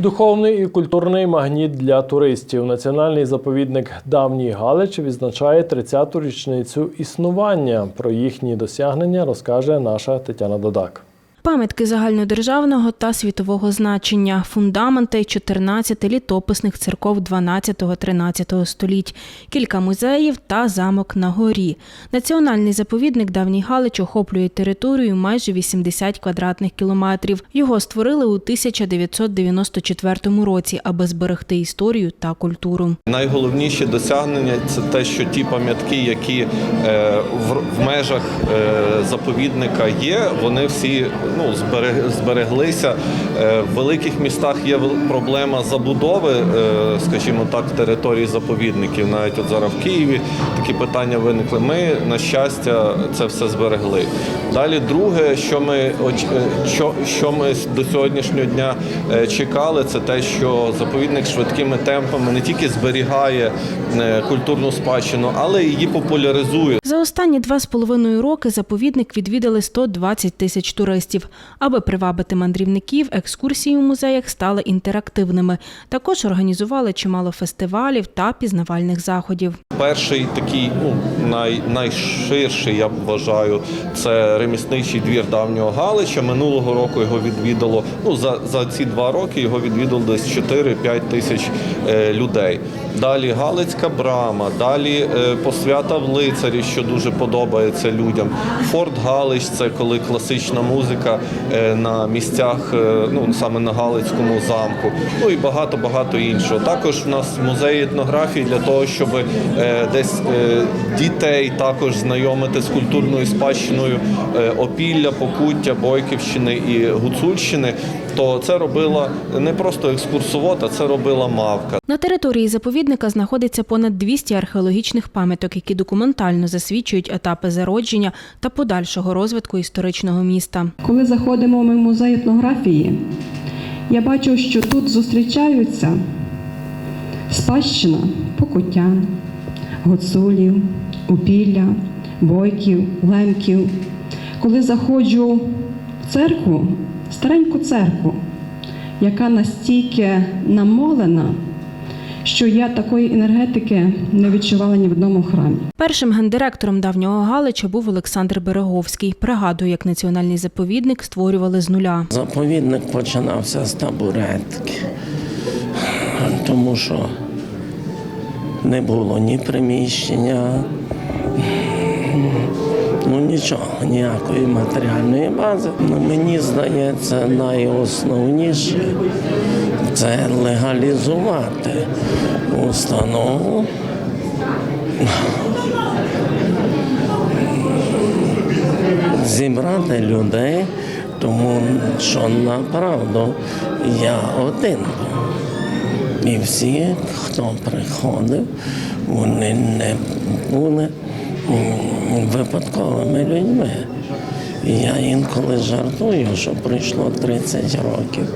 Духовний і культурний магніт для туристів. Національний заповідник Давній Галич відзначає 30-ту річницю існування. Про їхні досягнення розкаже наша Тетяна Додак. Пам'ятки загальнодержавного та світового значення, фундаменти 14 літописних церков 12-13 століть, кілька музеїв та замок на горі. Національний заповідник Давній Галич охоплює територію майже 80 квадратних кілометрів. Його створили у 1994 році, аби зберегти історію та культуру. Найголовніші досягнення це те, що ті пам'ятки, які е, в, в межах е, заповідника є, вони всі ну, зберег- збереглися. Е, в великих містах є проблема забудови, е, скажімо так, території заповідників. Навіть от зараз в Києві такі питання виникли. Ми, на щастя, це все зберегли. Далі, друге, що ми е, що, що ми до сьогоднішнього дня чекали, це те, що заповідник швидкими темпами не тільки зберігає культурну спадщину, але її популяризує. За останні два з половиною роки заповідник відвідали 120 тисяч туристів. Аби привабити мандрівників, екскурсії у музеях стали інтерактивними. Також організували чимало фестивалів та пізнавальних заходів. Перший такий ну, най, найширший, я вважаю, це ремісничий двір давнього Галича. Минулого року його відвідало. Ну за, за ці два роки його відвідало десь 4-5 тисяч е, людей. Далі Галицька брама, далі е, посвята в лицарі, що дуже подобається людям. Форт Галич це коли класична музика е, на місцях, е, ну саме на Галицькому замку. Ну і багато багато іншого. Також в нас музей етнографії для того, щоб е, десь е, дітей також знайомити з культурною спадщиною е, Опілля, Покуття, Бойківщини і Гуцульщини. То це робила не просто екскурсовод, а це робила мавка. На території заповідника знаходиться понад 200 археологічних пам'яток, які документально засвідчують етапи зародження та подальшого розвитку історичного міста. Коли заходимо ми в музей етнографії, я бачу, що тут зустрічаються спадщина покутян, гуцулів, упілля, бойків, лемків. Коли заходжу в церкву, стареньку церкву, яка настільки намолена, що я такої енергетики не відчувала ні в одному храмі. Першим гендиректором давнього Галича був Олександр Береговський. Пригадує, як національний заповідник створювали з нуля. Заповідник починався з табуретки, тому що не було ні приміщення, ну нічого, ніякої матеріальної бази. Ну, мені здається, найосновніше це легалізувати установу. зібрати людей, тому що направду я один. І всі, хто приходив, вони не були випадковими людьми. Я інколи жартую, що пройшло 30 років.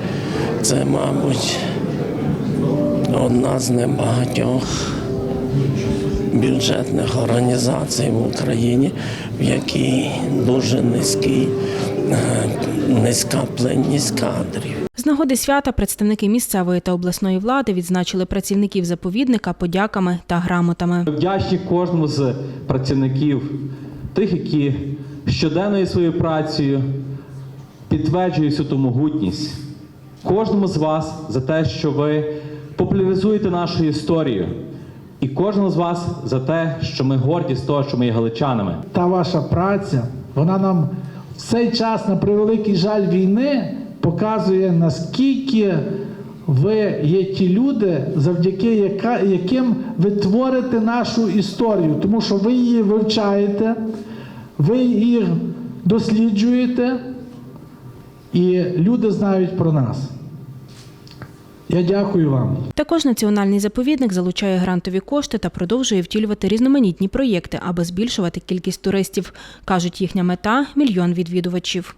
Це, мабуть, одна з небагатьох бюджетних організацій в Україні, в якій дуже низький, е, низька пленність кадрів. З нагоди свята представники місцевої та обласної влади відзначили працівників заповідника подяками та грамотами. Вдячні кожному з працівників, тих, які щоденною своєю працею підтверджують ту могутність. Кожному з вас за те, що ви популяризуєте нашу історію. І кожному з вас за те, що ми горді з того, що ми є галичанами. та ваша праця, вона нам в цей час, на превеликий жаль війни, показує, наскільки ви є ті люди, завдяки яким ви творите нашу історію, тому що ви її вивчаєте, ви її досліджуєте, і люди знають про нас. Я дякую вам. Також національний заповідник залучає грантові кошти та продовжує втілювати різноманітні проєкти, аби збільшувати кількість туристів. кажуть, їхня мета мільйон відвідувачів.